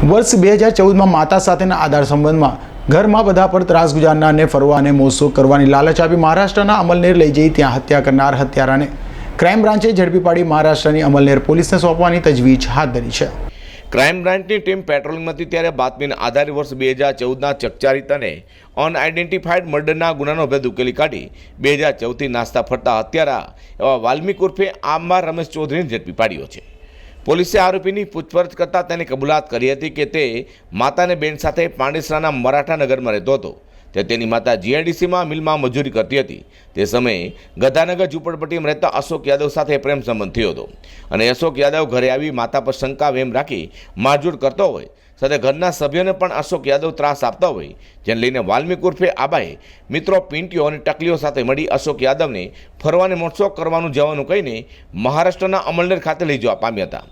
વર્ષ બે હજાર ચૌદમાં માતા સાથેના આધાર સંબંધમાં ઘરમાં બધા પર ત્રાસ ગુજારનારને ફરવા અને મોજશોખ કરવાની લાલચ આપી મહારાષ્ટ્રના અમલનેર લઈ જઈ ત્યાં હત્યા કરનાર હત્યારાને ક્રાઇમ બ્રાન્ચે ઝડપી પાડી મહારાષ્ટ્રની અમલનેર પોલીસને સોંપવાની તજવીજ હાથ ધરી છે. ક્રાઇમ બ્રાન્ચની ટીમ પેટ્રોલિંગમાં હતી ત્યારે બાતમીના આધારે વર્ષ બે હજાર ચૌદના ચકચારિત અને અનઆઇડેન્ટિફાઈડ મર્ડરના ગુનાનો ભેદ ઉકેલી કાઢી બે હજાર ચૌદથી નાસ્તા ફરતા હત્યારા એવા વાલ્મીક ઉર્ફે આંબા રમેશ ચૌધરીને ઝડપી પાડ્યો છે. પોલીસે આરોપીની પૂછપરછ કરતાં તેને કબૂલાત કરી હતી કે તે માતાને બેન સાથે પાંડેસરાના મરાઠા નગરમાં રહેતો હતો. તે તેની માતા જીઆઈડીસીમાં મિલમાં મજૂરી કરતી હતી. તે સમયે ગધાનગર ઝૂંપડપટ્ટીમાં રહેતા અશોક યાદવ સાથે પ્રેમ સંબંધ થયો હતો. અને અશોક યાદવ ઘરે આવી માતા પર શંકા વેમ રાખી મારઝૂડ કરતો હોય. સાથે ઘરના સભ્યોને પણ અશોક યાદવ ત્રાસ આપતા હોય, જેને લઈને વાલ્મીક ઉર્ફે આબાએ મિત્રો પિંટીઓ અને ટકલીઓ સાથે મળી અશોક યાદવને ફરવાને મોટસો કરવાનું જવાનું કહીને મહારાષ્ટ્રના અમલનેર ખાતે લઈ જવા પામ્યા હતા.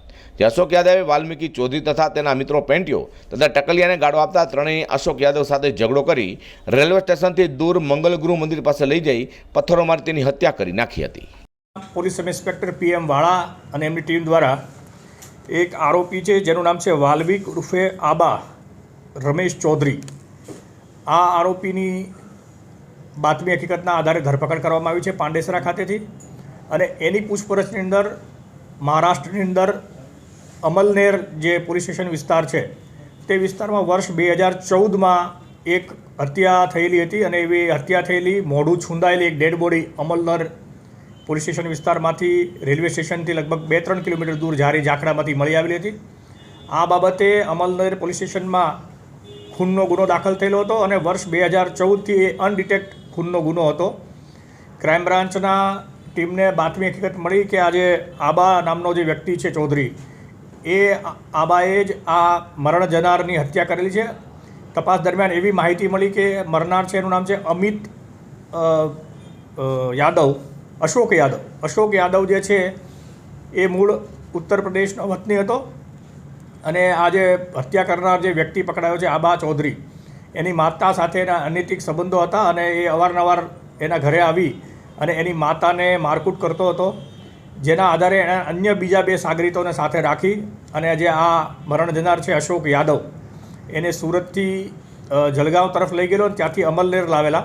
અશોક યાદવે વાલ્મીકી ચૌધરી તથા તેના મિત્રો પેન્ટીઓ તથા ટકલિયાને ગાળો આપતા ત્રણેય અશોક યાદવ સાથે ઝઘડો કરી રેલવે સ્ટેશનથી દૂર મંગલગૃહ મંદિર પાસે લઈ જઈ પથ્થરો મારી તેની હત્યા કરી નાખી હતી. પોલીસ સબ ઇન્સ્પેક્ટર પીએમ વાળા અને એમની ટીમ દ્વારા એક આરોપી છે, જેનું નામ છે વાલ્મિક ઉર્ફે આબા રમેશ ચૌધરી. આ આરોપીની બાતમી હકીકતના આધારે ધરપકડ કરવામાં આવી છે પાંડેસરા ખાતેથી અને એની પૂછપરછની અંદર મહારાષ્ટ્રની અંદર અમલનેર જે પોલીસ સ્ટેશન વિસ્તાર છે, તે વિસ્તારમાં વર્ષ બે હજાર ચૌદમાં એક હત્યા થયેલી હતી અને એવી હત્યા થયેલી, મોઢું છૂંદાયેલી એક dead body Amalner police station વિસ્તારમાંથી રેલવે સ્ટેશનથી લગભગ બે ત્રણ કિલોમીટર દૂર જારી ઝાકડામાંથી મળી આવેલી હતી. આ બાબતે અમલનેર પોલીસ સ્ટેશનમાં ખૂનનો ગુનો દાખલ થયેલો હતો અને વર્ષ બે હજાર ચૌદથી એ અનડિટેક્ટ ખૂનનો ગુનો હતો. ક્રાઇમ બ્રાન્ચના ટીમને બાતમી હકીકત મળી કે આજે આબા નામનો જે વ્યક્તિ છે, ચૌધરી એ આબાએ જ આ મરણ જનારની હત્યા કરેલી છે. તપાસ દરમિયાન એવી માહિતી મળી કે મરનાર છે, એનું નામ છે અમિત યાદવ, અશોક યાદવ. અશોક યાદવ જે છે, એ મૂળ ઉત્તર પ્રદેશનો વતની હતો અને આ જે હત્યા કરનાર જે વ્યક્તિ પકડાયો છે, આબા ચૌધરી, એની માતા સાથેના અનૈતિક સંબંધો હતા અને એ અવારનવાર એના ઘરે આવી અને એની માતાને મારકૂટ કરતો હતો. જેના આધારે એણે અન્ય બીજા બે સાગરીતોને સાથે રાખી અને જે આ મરણ જનાર છે અશોક યાદવ, એને સુરતથી જલગાંવ તરફ લઈ ગયેલો અને ત્યાંથી અમલનેર લાવેલા.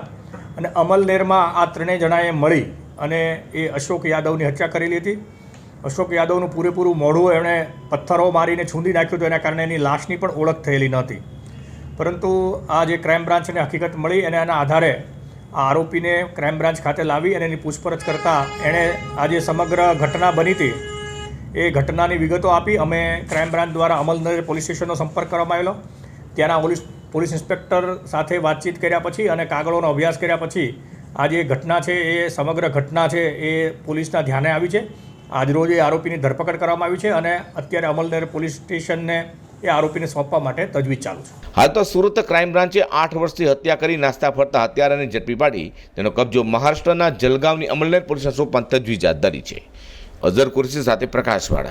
અને અમલનેરમાં આ ત્રણેય જણાએ મળી અને એ અશોક યાદવની હત્યા કરેલી હતી. અશોક યાદવનું પૂરેપૂરું મોઢું એણે પથ્થરો મારીને છૂંદી નાખ્યું હતું, એના કારણે એની લાશની પણ ઓળખ થયેલી નહોતી પરંતુ આ જે ક્રાઇમ બ્રાન્ચને હકીકત મળી અને એના આધારે આ આરોપીને ક્રાઇમ બ્રાન્ચ ખાતે લાવી અને એની પૂછપરછ કરતાં એણે આ જે સમગ્ર ઘટના બની હતી, એ ઘટનાની વિગતો આપી અમે ક્રાઇમ બ્રાન્ચ દ્વારા અમલનગર પોલીસ સ્ટેશનનો સંપર્ક કરવામાં આવેલો. ત્યાંના પોલીસ પોલીસ ઇન્સ્પેક્ટર સાથે વાતચીત કર્યા પછી અને કાગળોનો અભ્યાસ કર્યા પછી આ જે ઘટના છે, એ સમગ્ર ઘટના છે, એ પોલીસના ધ્યાને આવી છે. આજરોજ એ આરોપીની ધરપકડ કરવામાં આવી છે અને અત્યારે અમલનગર પોલીસ સ્ટેશનને એ આરોપીને સોંપવા માટે તજવીજ ચાલુ છે. હાલ તો સુરત ક્રાઇમ બ્રાન્ચે આઠ વર્ષથી હત્યા કરી નાસ્તા ફરતા હત્યારાને ઝડપી પાડી. તેનો કબજો મહારાષ્ટ્રના જલગાંવની અમલનેર પોલીસના સોંપવાની તજવીજ હાથ ધરી છે. અઝર કુરશી સાથે પ્રકાશવાળા.